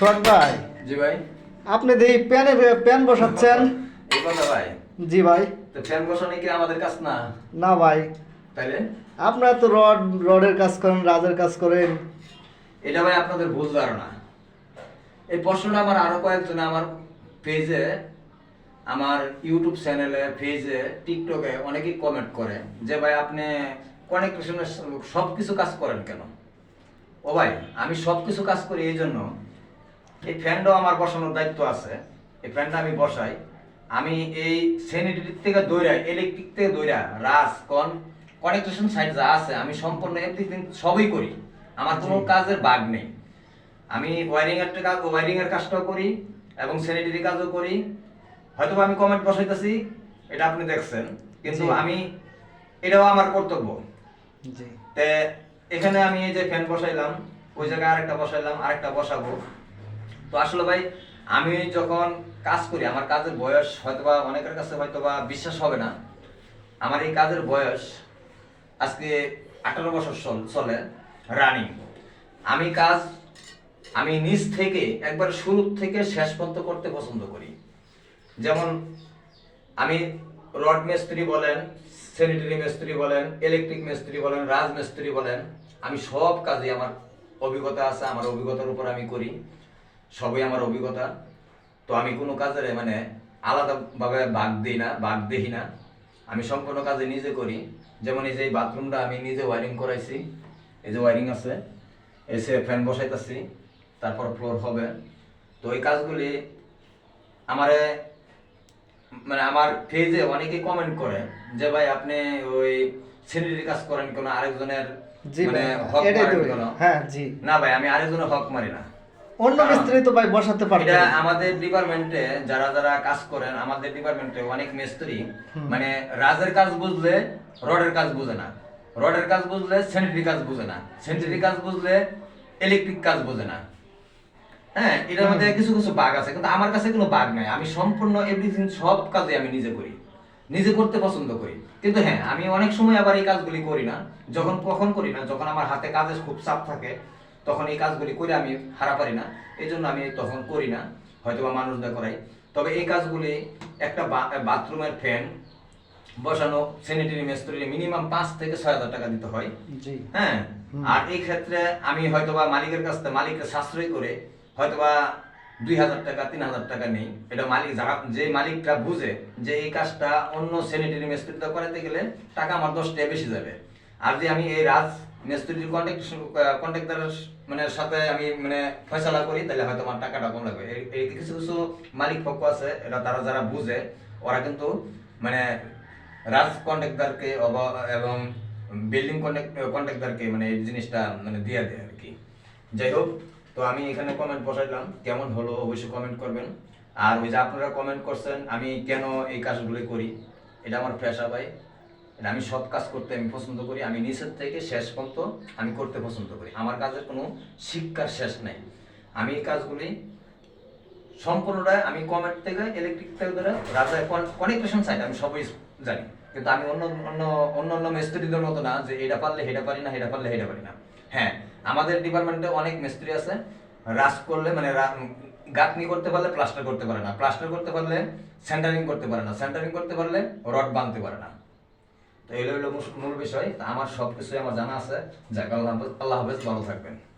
সোহাগ ভাই। জি ভাই। আপনি দেখি প্যানে প্যান বসাচ্ছেন? এই কথা ভাই। জি ভাই। তো ফ্যান বসানো কি আমাদের কাজ না? না ভাই। তাইলে? আপনারা তো রড রডের কাজ করেন রাজের কাজ করেন। এটা ভাই আপনাদের ভুল ধারণা। এই প্রশ্নটা আমার আরও কয়েকজন আমার পেজে আমার ইউটিউব চ্যানেলে পেজে টিকটকে অনেকেই কমেন্ট করে যে ভাই আপনি কনেকশনের সব কিছু কাজ করেন কেন? ও ভাই আমি সব কিছু কাজ করি এই জন্য এই ফ্যানটাও আমার বসানোর দায়িত্ব আছে। এই ফ্যানটা আমি বসাই। আমি এই স্যানিটারি থেকে দৌড়া ইলেকট্রিক থেকে দৌড়া রাস কন কানেকশন সাইড যা আছে আমি সম্পূর্ণ এভরিথিং সবই করি। আমার কোনো কাজের বাগ নেই। আমি ওয়ারিং এর কাজ ওয়ারিং এর কাজটাও করি এবং স্যানিটারি কাজও করি। হয়তো আমি কমেন্ট বসাইতেছি এটা আপনি দেখছেন। কিন্তু আমি এটাও আমার কর্তব্য। জি। তে এখানে আমি এই যে ফ্যান বসাইলাম ওই জায়গায় আরেকটা বসাইলাম আরেকটা বসাবো। তো আসলে ভাই, আমি যখন কাজ করি, আমার কাজের বয়স হয়তোবা, অনেকের কাছে হয়তোবা বিশ্বাস হবে না। আমার এই কাজের বয়স আজকে আঠারো বছর চলে রানিং আমি কাজ, আমি নিজ থেকে একবার শুরু থেকে শেষ পর্যন্ত করতে পছন্দ করি। যেমন, আমি রড মিস্ত্রি বলেন স্যানিটারি মিস্ত্রি বলেন ইলেকট্রিক মিস্ত্রি বলেন, রাজ মিস্ত্রি বলেন, আমি সব কাজে আমার অভিজ্ঞতা আছে, আমার অভিজ্ঞতার উপর আমি করি। সবই আমার অভিজ্ঞতা। তো আমি কোনো কাজের মানে আলাদাভাবে বাগ দিই না বাগ দেখি না। আমি সম্পূর্ণ কাজে নিজে করি। যেমন এই যে বাথরুমটা আমি নিজে ওয়ারিং করাইছি এই যে ওয়ারিং আছে এসে ফ্যান বসাইতেছি তারপর ফ্লোর হবে। তো এই কাজগুলি আমারে মানে আমার পেজে অনেকে কমেন্ট করে যে ভাই আপনি ওই সিনারি কাজ করেন কোন? আরেকজনের মানে হক মারেন কেন? হ্যাঁ জি। না ভাই আমি আরেকজনের হক মারি না। অন্য মিস্ত্রি তো ভাই বসাতে পারবে এটা আমাদের ডিপার্টমেন্টে যারা যারা কাজ করেন আমাদের ডিপার্টমেন্টে অনেক মিস্ত্রি মানে রাজের কাজ বুঝলে রডের কাজ বুঝে না রডের কাজ বুঝলে স্যানিটারি কাজ বুঝে না স্যানিটারি কাজ বুঝলে ইলেকট্রিক কাজ বুঝে না। হ্যাঁ এটার মধ্যে কিছু কিছু বাগ আছে কিন্তু আমার কাছে কোনো বাগ নাই। আমি সম্পূর্ণ এভরিথিং সব কাজে আমি নিজে করি। নিজে করতে পছন্দ করি। কিন্তু হ্যাঁ আমি অনেক সময় আবার এই কাজগুলি করি না। যখন কখন করি না যখন আমার হাতে কাজের খুব চাপ থাকে তখন এই কাজগুলি করে আমি হারা পারি না। এই জন্য আমি তখন করি না হয়তো বা মানুষদের করাই তবে এই কাজগুলি একটা বাথরুমের ফ্যান বসানো স্যানিটারি মিস্ত্রি মিনিমাম পাঁচ থেকে ছয় হাজার টাকা দিতে হয়। হ্যাঁ? আর এই ক্ষেত্রে আমি হয়তোবা মালিকের কাছ থেকে মালিককে সাশ্রয় করে হয়তোবা দুই হাজার টাকা তিন হাজার টাকা নেই। এটা মালিক যারা যে মালিকটা বুঝে যে এই কাজটা অন্য স্যানিটারি মিস্ত্রিতে করাতে গেলে টাকা আমার দশ টাকা বেশি যাবে। আর যে আমি এই রাজ মিস্ত্রির কন্ট্যাক্ট কন্ট্রাক্টারের মানে সাথে আমি মানে ফয়সালা করি, তাহলে হয়তো আমার টাকাটা কম লাগবে। এই- কিছু কিছু মালিক পক্ষ আছে এটা তারা যারা বুঝে, ওরা কিন্তু মানে রাজ কন্ট্রাক্টরকে এবং বিল্ডিং কন্ট্রাক্টরকে মানে এই জিনিসটা মানে দিয়ে দেয় আর কি। যাই হোক, তো আমি এখানে কমেন্ট বসাইলাম, কেমন হলো অবশ্যই কমেন্ট করবেন। আর ওই যে আপনারা কমেন্ট করছেন, আমি কেন এই কাজগুলো করি? এটা আমার পেশা ভাই। এটা আমি সব কাজ করতে আমি পছন্দ করি, আমি নিচের থেকে শেষ পর্যন্ত আমি করতে পছন্দ করি। আমার কাজের কোনো শিক্ষার শেষ নেই। আমি এই কাজগুলি সম্পূর্ণটাই আমি কমেন্ট থেকে ইলেকট্রিক থেকে ধরে রাজা কনেকশন সাইড আমি সবই জানি। কিন্তু আমি অন্য অন্য অন্য অন্য মিস্ত্রিদের মতো না যে এটা পারলে হেটা পারি না হেটা পারলে হেটা পারি না। হ্যাঁ আমাদের ডিপার্টমেন্টে অনেক মিস্ত্রি আছে রাস করলে মানে গাঁথনি করতে পারলে প্লাস্টার করতে পারে না। প্লাস্টার করতে পারলে সেন্টারিং করতে পারে না। সেন্টারিং করতে পারলে রড বাঁধতে পারে না। তো এগুলো মূল- বিষয় আমার সব কিছুই আমার জানা আছে। যাক, আল্লাহ আল্লাহ হাফেজ, ভালো থাকবেন।